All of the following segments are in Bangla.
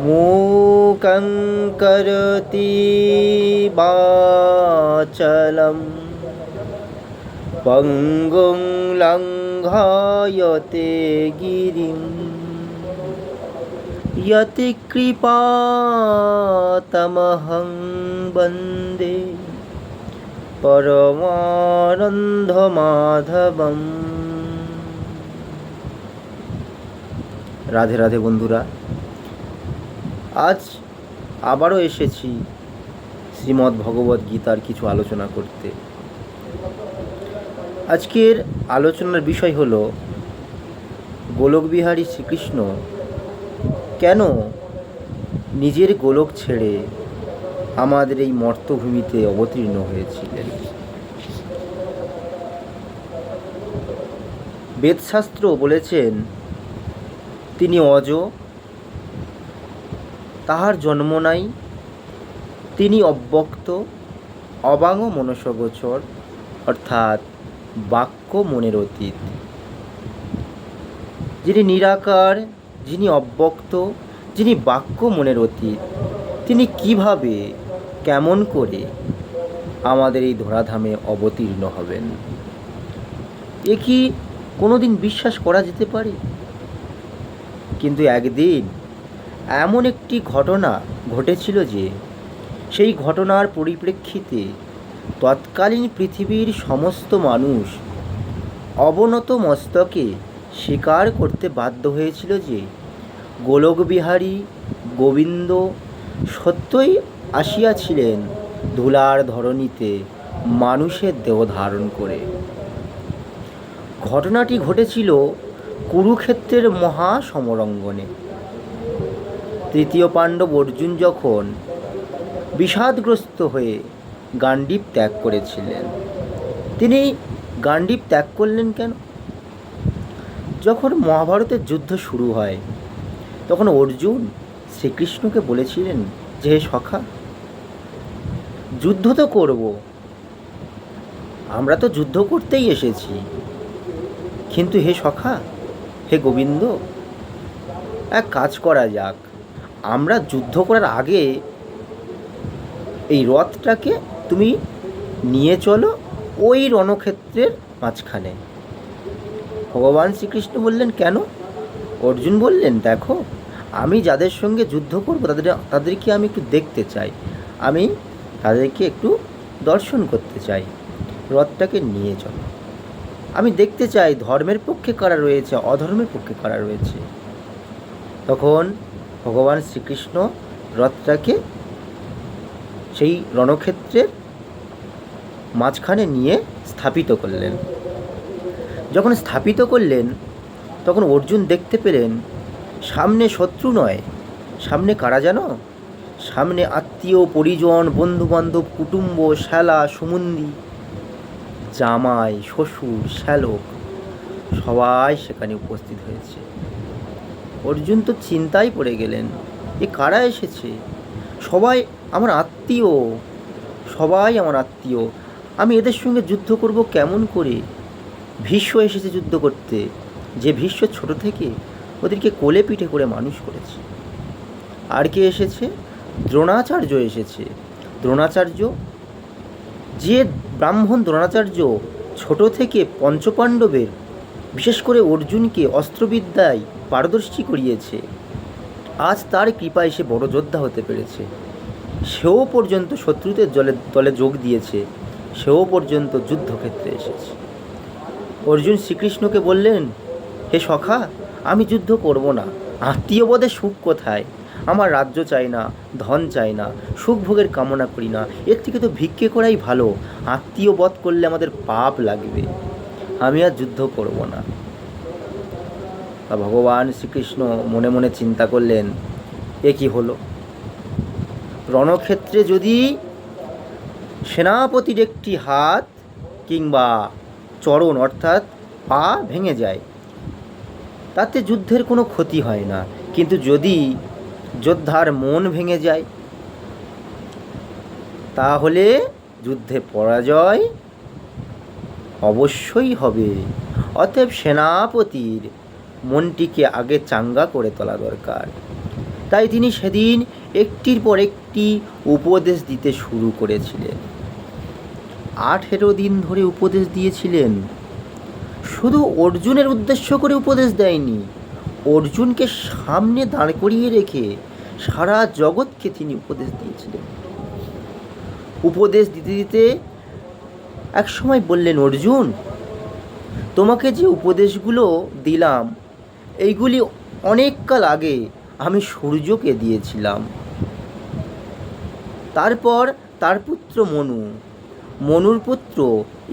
मूकं करोति वाचलं पङ्गुं लङ्घयते गिरिं यतिकृपातमहं वन्दे পরমানন্দমাধবম রাধে রাধে বন্ধুরা আজ আবারও এসেছি শ্রীমদ্ ভগবদ্ গীতার কিছু আলোচনা করতে। আজকের আলোচনার বিষয় হল গোলকবিহারী শ্রীকৃষ্ণ কেন নিজের গোলক ছেড়ে আমাদের এই মর্তভূমিতে অবতীর্ণ হয়েছিলেন? বেদশাস্ত্র বলেছেন, তিনি অজ তাহার জন্ম নাই। তিনি অব্যক্ত, অবাঙ মনসগোচর অর্থাৎ বাক্য মনের অতীত। যিনি নিরাকার, যিনি অব্যক্ত, যিনি বাক্য মনের অতীত, তিনি কীভাবে, কেমন করে আমাদের এই ধরাধামে অবতীর্ণ হবেন? এ কি কোনোদিন বিশ্বাস করা যেতে পারে? কিন্তু একদিন এমন একটি ঘটনা ঘটেছিল যে সেই ঘটনার পরিপ্রেক্ষিতে তৎকালীন পৃথিবীর সমস্ত মানুষ অবনত মস্তকে স্বীকার করতে বাধ্য হয়েছিল যে গোলকবিহারী গোবিন্দ সত্যই আসিয়াছিলেন ধুলার ধরণীতে মানুষের দেহ ধারণ করে। ঘটনাটি ঘটেছিল কুরুক্ষেত্রের মহা সমরঙ্গনে তৃতীয় পাণ্ডব অর্জুন যখন বিষাদগ্রস্ত হয়ে গান্ডীব ত্যাগ করেছিলেন, তিনি গান্ডীব ত্যাগ করলেন কেন? যখন মহাভারতের যুদ্ধ শুরু হয়, তখন অর্জুন শ্রীকৃষ্ণকে বলেছিলেন যে, হে সখা, যুদ্ধ তো করব। আমরা তো যুদ্ধ করতেই এসেছি। কিন্তু হে সখা, হে গোবিন্দ, এক কাজ করা যাক। আমরা যুদ্ধ করার আগে এই রথটাকে তুমি নিয়ে চলো ওই রণক্ষেত্রের মাঝখানে। ভগবান শ্রীকৃষ্ণ বললেন, কেন? অর্জুন বললেন, দেখো, আমি যাদের সঙ্গে যুদ্ধ করব তাদের, তাদেরকে আমি একটু দেখতে চাই। আমি তাদেরকে একটু দর্শন করতে চাই। রথটাকে নিয়ে চলো। আমি দেখতে চাই ধর্মের পক্ষে কারা রয়েছে, অধর্মের পক্ষে কারা রয়েছে। তখন ভগবান শ্রীকৃষ্ণ রথটাকে সেই রণক্ষেত্রের মাঝখানে নিয়ে স্থাপিত করলেন। যখন স্থাপিত করলেন, তখন অর্জুন দেখতে পেলেন, সামনে শত্রু নয়, সামনে কারা যেন সামনে আত্মীয়, পরিজন, বন্ধুবান্ধব, কুটুম্ব, শ্যালা, সুমন্দি, জামাই, শ্বশুর, শ্যালক, সবাই সেখানে উপস্থিত হয়েছে। অর্জুন তো চিন্তায় পড়ে গেলেন, এ কারা এসেছে? সবাই আমার আত্মীয়, সবাই আমার আত্মীয়, আমি এদের সঙ্গে যুদ্ধ করব কেমন করে? ভীষ্ম এসেছে যুদ্ধ করতে, যে ভীষ্ম ছোট থেকে ওদেরকে কোলে পিঠে করে মানুষ করেছে। আর কে এসেছে? দ্রোণাচার্য এসেছে। দ্রোণাচার্য? যে ব্রাহ্মণ দ্রোণাচার্য ছোট থেকে পঞ্চপাণ্ডবের বিশেষ করে অর্জুনকে অস্ত্রবিদ্যায় পারদর্শী করিয়েছে। আজ তার কৃপায় সে বড় যোদ্ধা হতে পেরেছে। সেও পর্যন্ত শত্রুদের জলে দলে যোগ দিয়েছে। সেও পর্যন্ত যুদ্ধক্ষেত্রে এসেছে। অর্জুন শ্রীকৃষ্ণকে বললেন, হে সখা, আমি যুদ্ধ করব না। আত্মীয়বোধে সুখ কোথায়? আমার রাজ্য চাই না, ধন চাই না, সুখ ভোগের কামনা করি না। এর থেকে তো ভিক্ষে করাই ভালো। আত্মীয় বধ করলে আমাদের পাপ লাগবে। আমি আর যুদ্ধ করব না। তা ভগবান শ্রীকৃষ্ণ মনে মনে চিন্তা করলেন, এ কি হলো? রণক্ষেত্রে যদি সেনাপতির একটি হাত কিংবা চরণ অর্থাৎ পা ভেঙে যায়, তাতে যুদ্ধের কোনো ক্ষতি হয় না। কিন্তু যদি যোদ্ধার মন ভেঙে যায়, তাহলে যুদ্ধে পরাজয় অবশ্যই হবে। অতএব সেনাপতির মনটিকে আগে চাঙ্গা করে তোলা দরকার। তাই তিনি সেদিন একটির পর একটি উপদেশ দিতে শুরু করেছিলেন। আঠেরো দিন ধরে উপদেশ দিয়েছিলেন। শুধু অর্জুনের উদ্দেশ্য করে উপদেশ দেয়নি, অর্জুনকে সামনে দাঁড় করিয়ে রেখে সারা জগৎকে তিনি উপদেশ দিয়েছিলেন। উপদেশ দিতে দিতে এক সময় বললেন, অর্জুন, তোমাকে যে উপদেশগুলো দিলাম, এইগুলি অনেককাল আগে আমি সূর্যকে দিয়েছিলাম। তারপর তার পুত্র মনু, মনুর পুত্র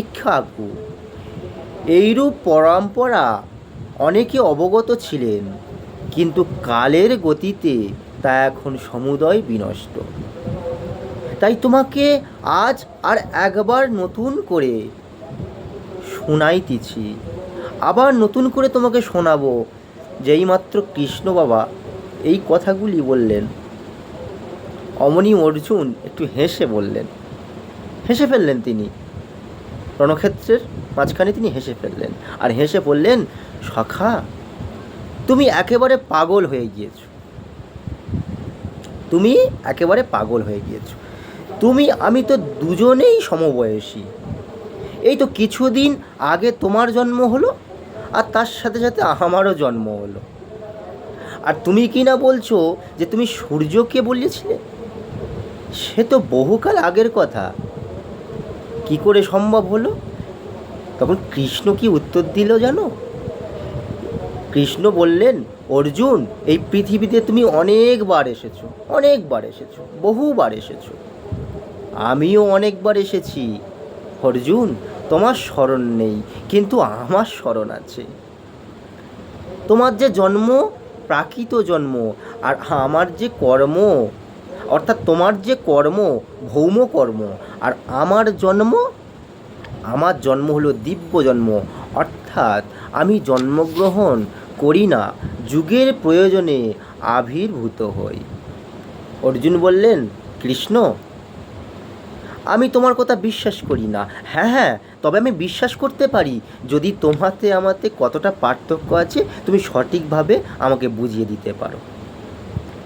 ইক্ষাকু এইরূপ পরম্পরা অনেকে অবগত ছিলেন, কিন্তু কালের গতিতে তা এখন সমুদয় বিনষ্ট। তাই তোমাকে আজ আর একবার নতুন করে শোনাইতেছি। আবার নতুন করে তোমাকে শোনাবো। যেইমাত্র কৃষ্ণ বাবা এই কথাগুলি বললেন, অমনি অর্জুন একটু হেসে বললেন। হেসে ফেললেন তিনি। রণক্ষেত্রের মাঝখানে তিনি হেসে ফেললেন আর হেসে বললেন, সখা, তুমি একেবারে পাগল হয়ে গিয়েছো। তুমি একেবারে পাগল হয়ে গিয়েছো। তুমি, আমি তো দুজনেই সমবয়সী। এই তো কিছুদিন আগে তোমার জন্ম হলো, আর তার সাথে সাথে আমারও জন্ম হলো। আর তুমি কি না বলছো যে তুমি সূর্যকে বলিয়েছিলে সে তো বহুকাল আগের কথা। কি করে সম্ভব হলো? তখন কৃষ্ণ কি উত্তর দিল জানো? কৃষ্ণ বললেন, অর্জুন, এই পৃথিবীতে তুমি অনেকবার এসেছ অনেকবার এসেছ, বহুবার এসেছ। আমিও অনেকবার এসেছি। অর্জুন, তোমার স্মরণ নেই, কিন্তু আমার স্মরণ আছে। তোমার যে জন্ম, প্রাকৃত জন্ম, আর আমার যে কর্ম, অর্থাৎ তোমার যে কর্ম, ভৌম কর্ম, আর আমার জন্ম আমার জন্ম হলো দিব্য জন্ম, অর্থাৎ আমি জন্মগ্রহণ করি না, যুগের প্রয়োজনে আবির্ভূত হই। অর্জুন বললেন, কৃষ্ণ আমি তোমার কথা বিশ্বাস করি না। হ্যাঁ হ্যাঁ তবে আমি বিশ্বাস করতে পারি। যদি তোমাতে, আমাতে কতটা পার্থক্য আছে, তুমি সঠিকভাবে আমাকে বুঝিয়ে দিতে পারো।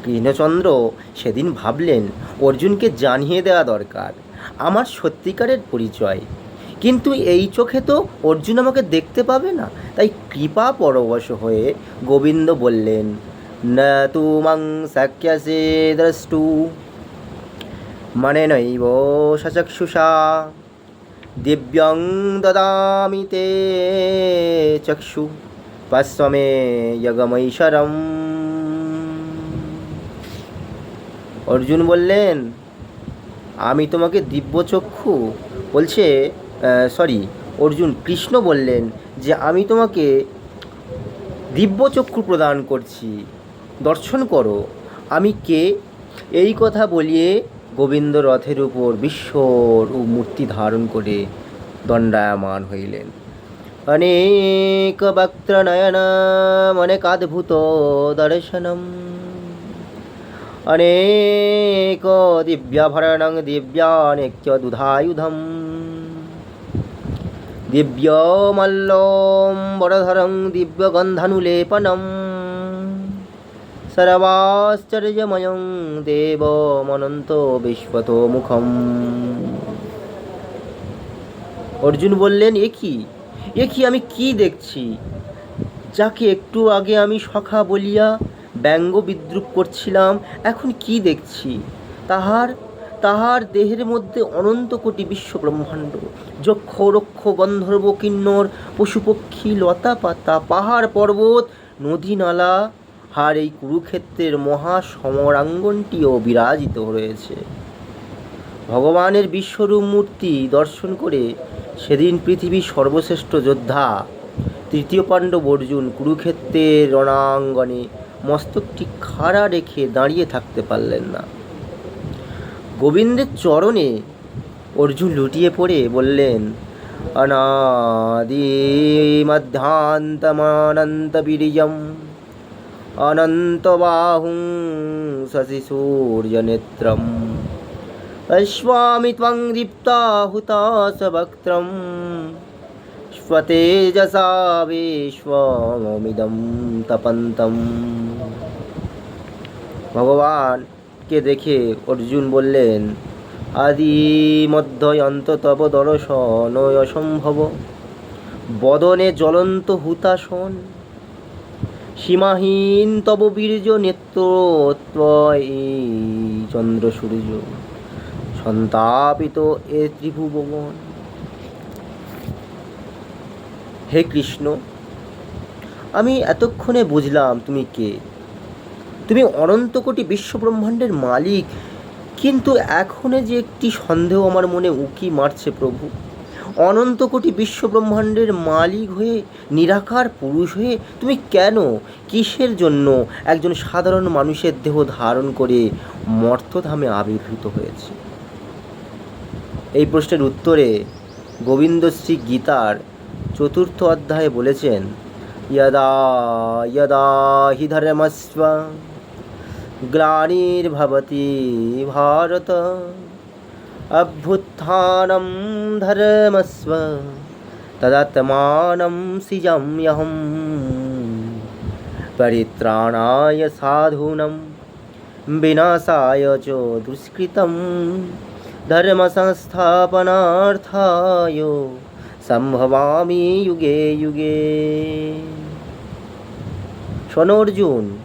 কৃষ্ণচন্দ্র সেদিন ভাবলেন, অর্জুনকে জানিয়ে দেওয়া দরকার। আমার সত্যিকারের পরিচয়। কিন্তু এই চোখে তো অর্জুন আমাকে দেখতে পাবে না। তাই কৃপা পরবশ হয়ে গোবিন্দ বললেন, না তুমাং সাক্ষ্যাসে দ্রষ্টু। মনেনৈব সচক্ষুষা। দিব্যং দদামি তে চক্ষু। পশ্মে যগমৈশ্বরম। অর্জুন বললেন, আমি তোমাকে দিব্যচক্ষু বলছে সরি অর্জুন কৃষ্ণ বললেন যে আমি তোমাকে দিব্যচক্ষু প্রদান করছি। দর্শন করো, আমি কে? এই কথা বলিয়ে গোবিন্দ রথের উপর বিশ্বর ও মূর্তি ধারণ করে দণ্ডায়মান হইলেন। অনেক বক্ত্রনয়নম অনেকাদ্ভুত দর্শনম। অনেক দিব্যাভরণং, দিব্যানেক্য দুধায়ুধম। দিব্যমল্লম বড়ধরং দিব্যগন্ধানুলেপনম। সর্বাশ্চর্যময়ং দেবমনন্ত বিশ্বত মুখম অর্জুন বললেন, এ কি? এ কি আমি কি দেখছি? যাকে একটু আগে আমি সখা বলিয়া ব্যঙ্গ বিদ্রুপ করছিলাম, এখন কি দেখছি? তাহার তাহার দেহের মধ্যে অনন্ত কোটি বিশ্ব ব্রহ্মাণ্ড যক্ষ, রক্ষ, গন্ধর্ব, কিন্নর, পশুপক্ষী, লতা পাতা, পাহাড় পর্বত, নদী নালা আর এই কুরুক্ষেত্রের মহা সমরাঙ্গনটিও বিরাজিত রয়েছে ভগবানের বিশ্বরূপ মূর্তি দর্শন করে সেদিন পৃথিবীর সর্বশ্রেষ্ঠ যোদ্ধা, তৃতীয় পাণ্ডব অর্জুন কুরুক্ষেত্রের রণাঙ্গনে মস্তকটি খাড়া রেখে দাঁড়িয়ে থাকতে পারলেন না। গোবিন্দের চরণে অর্জুন লুটিয়ে পড়ে বললেন, অনাদি মধ্যান্তমানন্ত বীর্যম অনন্তবাহুং শশিসূর্যনেত্রম পশ্বামি ত্বং দীপ্তাহুতাসবক্ত্রম स्वतेजसा विश्वमिदं तपन्तम् ভগবানকে দেখে অর্জুন বললেন আদি মধ্য অন্ত তব দর্শন অসম্ভব বদনে জ্বলন্ত হুতাসন সীমাহীন তব বীর্য নেত্রত্বয় চন্দ্র সূর্য সন্তাপিত এ ত্রিভুবন। হে কৃষ্ণ, আমি এতক্ষণে বুঝলাম তুমি কে। তুমি অনন্ত কোটি বিশ্বব্রহ্মাণ্ডের মালিক, কিন্তু এখনে যে একটি সন্দেহ আমার মনে উকি মারছে প্রভু। অনন্ত কোটি বিশ্বব্রহ্মাণ্ডের মালিক হয়ে, নিরাকার পুরুষ হয়ে তুমি কেন? কিসের জন্য? একজন সাধারণ মানুষের দেহ ধারণ করে মর্তধামে আবির্ভূত হয়েছে। এই প্রশ্নের উত্তরে গোবিন্দ শ্রী গীতার চতুর্থ অধ্যায়ে বলেছেন, ইয়দা ইয়দা হি ভারত। अभ्युत्थानं धर्मस्व तदात्मानं सृजाम्यहं परित्राणाय साधूनं विनाशाय च दुष्कृतं धर्मसंस्थापनार्थाय সম্ভবামি যুগে যুগে শোনো অর্জুন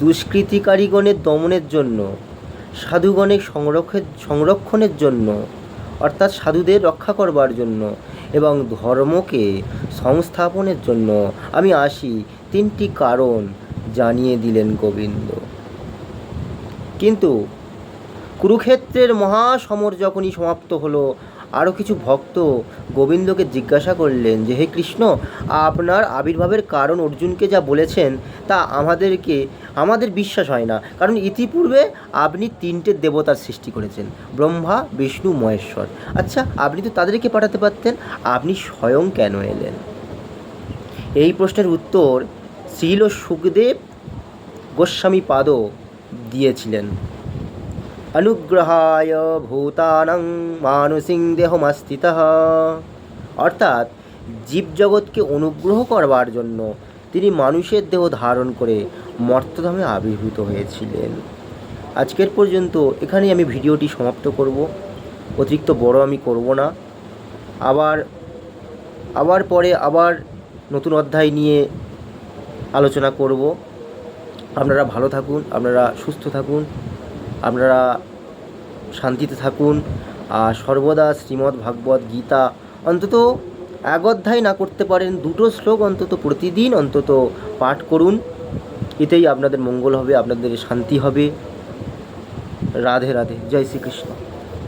দুষ্কৃতিকারীগণের দমনের জন্য সাধুগণের সংরক্ষের সংরক্ষণের জন্য, অর্থাৎ সাধুদের রক্ষা করবার জন্য এবং ধর্মকে সংস্থাপনের জন্য আমি আসি তিনটি কারণ জানিয়ে দিলেন গোবিন্দ। কিন্তু কুরুক্ষেত্রের মহাসমর যখনই সমাপ্ত হলো আরও কিছু ভক্ত গোবিন্দকে জিজ্ঞাসা করলেন যে, হে কৃষ্ণ, আপনার আবির্ভাবের কারণ অর্জুনকে যা বলেছেন, তা আমাদেরকে, আমাদের বিশ্বাস হয় না। কারণ ইতিপূর্বে আপনি তিনটে দেবতার সৃষ্টি করেছেন, ব্রহ্মা, বিষ্ণু, মহেশ্বর। আচ্ছা আপনি তো তাদেরকে পাঠাতে পারতেন, আপনি স্বয়ং কেন এলেন? এই প্রশ্নের উত্তর শ্রীল সুখদেব গোস্বামী পাদ দিয়েছিলেন। অনুগ্রহায় ভূতানং মানসিং দেহমাস্থিত অর্থাৎ জীবজগৎকে অনুগ্রহ করবার জন্য তিনি মানুষের দেহ ধারণ করে মর্তধামে আবির্ভূত হয়েছিলেন। আজকের পর্যন্ত এখানেই আমি ভিডিওটি সমাপ্ত করব। অতিরিক্ত বড় আমি করব না। আবার আবার পরে আবার নতুন অধ্যায় নিয়ে আলোচনা করব। আপনারা ভালো থাকুন, আপনারা সুস্থ থাকুন। আপনারা শান্তিতে থাকুন। আর সর্বদা শ্রীমদ্ ভাগবত গীতা অন্তত এক অধ্যায় না করতে পারেন, দুটো শ্লোক অন্তত প্রতিদিন অন্তত পাঠ করুন। এতেই আপনাদের মঙ্গল হবে, আপনাদের শান্তি হবে। রাধে রাধে, জয় শ্রীকৃষ্ণ।